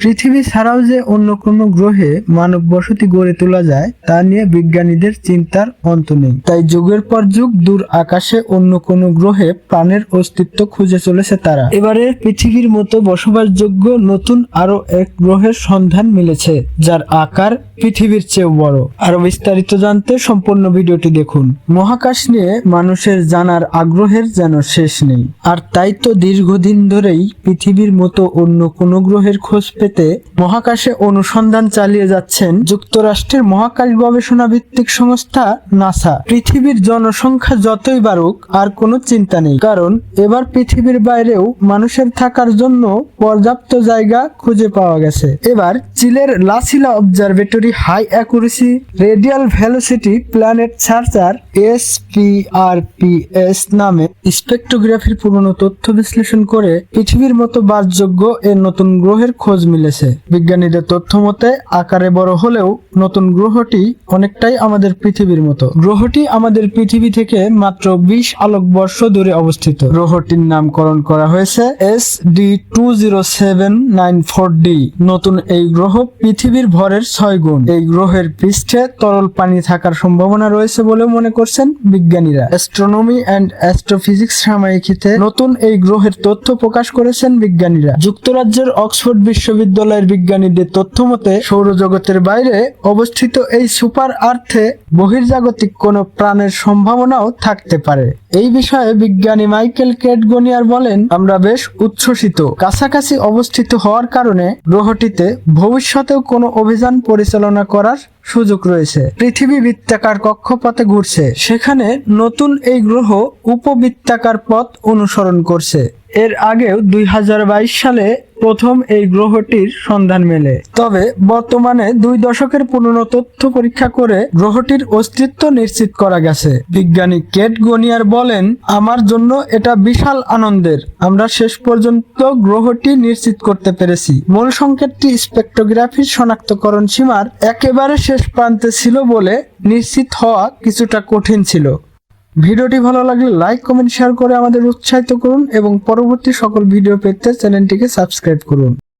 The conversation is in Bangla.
পৃথিবী ছাড়াও যে অন্য কোনো গ্রহে মানব বসতি গড়ে তোলা যায়, তা নিয়ে বিজ্ঞানীদের চিন্তার অন্ত নেই। তাই যুগের পর যুগ দূর আকাশে অন্য কোনো গ্রহে প্রাণের অস্তিত্ব খুঁজে চলেছে তারা। এবারে পৃথিবীর মতো বসবাসযোগ্য নতুন আরও এক গ্রহের সন্ধান মিলেছে, যার আকার পৃথিবীর চেয়েও বড়। আরও বিস্তারিত জানতে সম্পূর্ণ ভিডিওটি দেখুন। মহাকাশ নিয়ে মানুষের জানার আগ্রহের যেন শেষ নেই। আর তাই তো দীর্ঘদিন ধরেই পৃথিবীর মতো অন্য কোনো গ্রহের খোঁজ পেতে মহাকাশে অনুসন্ধান চালিয়ে যাচ্ছেন যুক্তরাষ্ট্রের মহাকাশ গবেষণা ভিত্তিক সংস্থা নাসা। পৃথিবীর জনসংখ্যা যতই বাড়ুক, আর কোনো চিন্তা নেই। কারণ, এবার পৃথিবীর বাইরেও মানুষের থাকার জন্য পর্যাপ্ত জায়গা খুঁজে পাওয়া গেছে। এবার চিলের La Silla observatory high accuracy radial velocity planet searcher S PRPS নামে স্পেকট্রোগ্রাফির পুরনো তথ্য বিশ্লেষণ করে পৃথিবীর মতো বাসযোগ্য এর নতুন গ্রহের খোঁজ মিলেছে। বিজ্ঞানীদের তথ্য মতে, আকারে বড় হলেও নতুন গ্রহটি অনেকটাই আমাদের পৃথিবীর মতো। গ্রহটি আমাদের পৃথিবী থেকে মাত্র বিশ আলোক বর্ষ দূরে অবস্থিত। গ্রহটির নামকরণ করা হয়েছে S D two zero seven nine four D নতুন এই গ্রহ পৃথিবীর ভরের ছয় গুণ। এই গ্রহের পৃষ্ঠে তরল পানি থাকার সম্ভাবনা রয়েছে বলে মনে করছেন বিজ্ঞানীরা। অ্যাস্ট্রোনমি অ্যান্ড অ্যাস্ট্রোফিজিক্স সাময়িকীতে নতুন এই গ্রহের তথ্য প্রকাশ করেছেন বিজ্ঞানীরা। যুক্তরাজ্যের অক্সফোর্ড বিশ্ববিদ্যালয়ের বিজ্ঞানীদের তথ্য মতে সৌরজগতের বাইরে অবস্থিত এই সুপার আর্থে বহির্জাগতিক কোনো প্রাণের সম্ভাবনাও থাকতে পারে। এই বিষয়ে বিজ্ঞানী মাইকেল কেটগনিয়ার বলেন, আমরা বেশ উচ্ছ্বসিত। কাছাকাছি অবস্থিত হওয়ার কারণে গ্রহটিতে ভবিষ্যতেও কোনো অভিযান পরিচালনা করার সুযোগ রয়েছে। পৃথিবী বৃত্তাকার কক্ষপথে ঘুরছে। সেখানে নতুন এই গ্রহ উপবৃত্তাকার পথ অনুসরণ করছে। এর আগেও দুই হাজার বাইশ সালে প্রথম এই গ্রহটির সন্ধান মেলে। তবে বর্তমানে দুই দশকের পুরনো তথ্য পরীক্ষা করে গ্রহটির অস্তিত্ব নিশ্চিত করা গেছে। বিজ্ঞানী কেট গনিয়ার বলেন, আমার জন্য এটা বিশাল আনন্দের। আমরা শেষ পর্যন্ত গ্রহটি নিশ্চিত করতে পেরেছি। মূল সংকেতটি স্পেকট্রোগ্রাফির শনাক্তকরণ সীমার একেবারে শেষ প্রান্তে ছিল বলে নিশ্চিত হওয়া কিছুটা কঠিন ছিল। ভিডিওটি ভালো লাগলে লাইক, কমেন্ট, শেয়ার করে আমাদের উৎসাহিত করুন এবং পরবর্তী সকল ভিডিও পেতে চ্যানেলটিকে সাবস্ক্রাইব করুন।